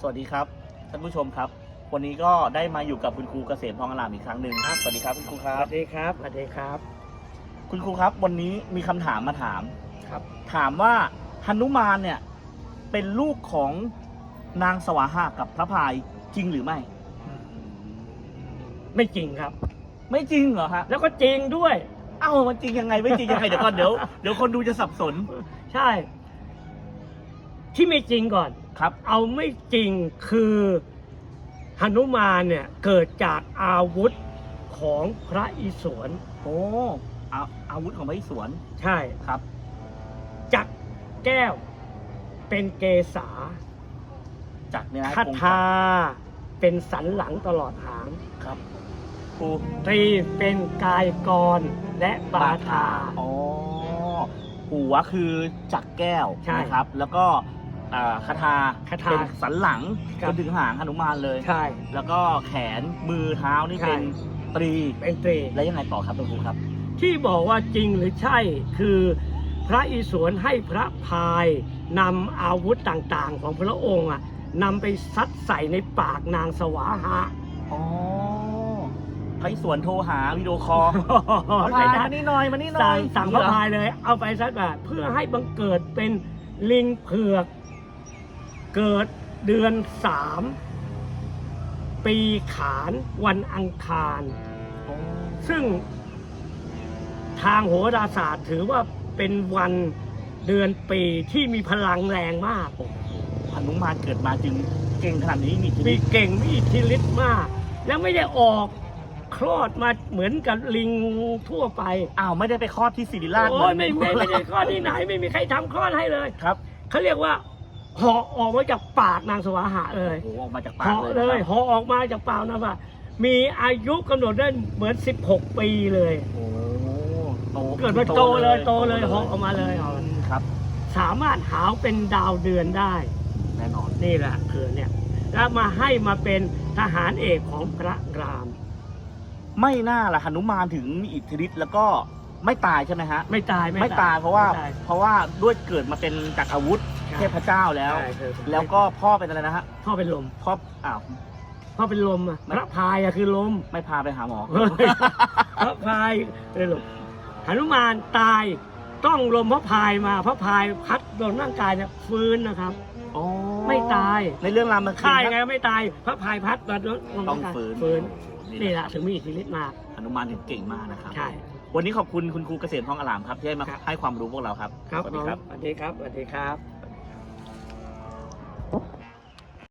สวัสดีครับท่านผู้ชมครับ วันนี้ก็ได้มาอยู่กับคุณครูเกษมทองอลามอีกครั้งหนึ่งสวัสดีครับคุณครูคสรับ วัสดีครับสวัสดีครับ คุณครูครับวันนี้มีคำถามมาถาม ครับ ถามว่าหนุมานเนี่ยเป็นลูกของนางสวาหากับพระพายจริงหรือไม่ ไม่จริงครับ ไม่จริงเหรอฮะแล้วก็จริงด้วย เอ้ามันจริงยังไงไม่จริงยังไงเดี๋ยวก่อนเดี๋ยวเดี๋ยวคนดูจะสับสน ใช่ ที่ไม่จริงก่อน ครับเอาไม่จริงคือหนุมานเนี่ยเกิดจากอาวุธของพระอิศวรโอ้อาอาวุธของพระอิศวรใช่ครับ จักรแก้ว เป็นเกษาจักรเนี่ยนะคาถาเป็นสันหลังตลอดหางครับครูตรีเป็นกายกรและบาทาอ๋อหัวคือจักรแก้วใช่นะครับ แล้วก็ อ่าคาถาคาถาเป็นสันหลังครัจบ นถึงหางหนุมานเลย ใช่ แล้วก็แขนมือเท้านี่ใช่ เป็นตรีเป็นตรี แล้วยังไงต่อครับคุณครูครับ ที่บอกว่าจริงหรือใช่คือ พระอิศวรให้พระพายนำอาวุธต่างๆ ของพระองค์อะนำไปซัดใส่ในปากนางสวาหะอ๋อพระอิศวรโทรหาวิดีโอคอลพระใช่พายนะมานี่หน่อยมานี่หน่สั่องยสั่งพระพายเลย เอาไปซัดแบบเพื่อให้บังเกิดเป็นลิงเผือก เกิดเดือนสามปีขานวันอังคารอ๋อซึ่งทางโหราศาสตร์ถือว่าเป็นวันเดือนปีที่มีพลังแรงมากโอ้โหหนุมานเกิดมาจึงเก่งขนาดนี้มีทีมีนี้เก่งมีอิทธิฤทธิ์มาก แล้วไม่ได้ออกคลอดมาเหมือนกับลิงทั่วไปอ้าวไม่ได้ไปคลอดที่ศิริราชโอ้ยไม่ไม่ไม่ได้คลอดที่ไหน ไม่มีใครทำคลอดให้เลย ครับ เขาเรียกว่า เหาะออกมาจากปากนางสวาหะเลยโอ้โหออกมาจากปากเหาะเลยเลนะยครับเหาะออกมาจากปากนะว่ามีอายุกำหนดได้เหมือน 16 ปีเลย โอ้โตเกิดมาโตเลยโตเลยเหาะออกมาเลยครับสามารถหาวเป็นดาวเดือนได้ แน่นอน นี่แหละคือเนี่ยแล้วมาให้มาเป็นทหารเอกของพระราม ไม่น่าละหนุมานถึงมีอิทธิฤทธิ์แล้วก็ไม่ตายใช่ไหมฮะ ไม่ตายไม่ตายเพราะว่า ไม่ตยเพราะว่าด้วยเกิดมาเป็นจากอาวุธใช่ เทพเจ้าแล้ว ใช่คือแล้วก็พ่อเป็นอะไรนะฮะพ่อเป็นลมพ่ออ้าวพ่อเป็นลมอะไม่พระพายอะคือลม ไม่พาไปหาหมอ เฮ้ย พระพายเป็นลมหนุมานตาย ต้องลมพระพายมาพระพายพัดโดนร่างกายเนี่ยฟื้นนะครับ อ๋อไม่ตาย ในเรื่องรามเกียตายรติ์ไงไม่ตายพระพายพัดมาโดนลต้องร่ากายฟื้นฟื้นนี่นี่แหแหละละถึงมีอิทธิฤทธิ์มากหนุมานถึงเก่งมากนะครับ ใช่ วันนี้ขอบคุณคุณครูเกษมทองอลามครับที่ให้มาครับ ให้ความรู้พวกเราครับ ครับสวัสดีครับ ผมสวัสดีครับสวัสดีครับ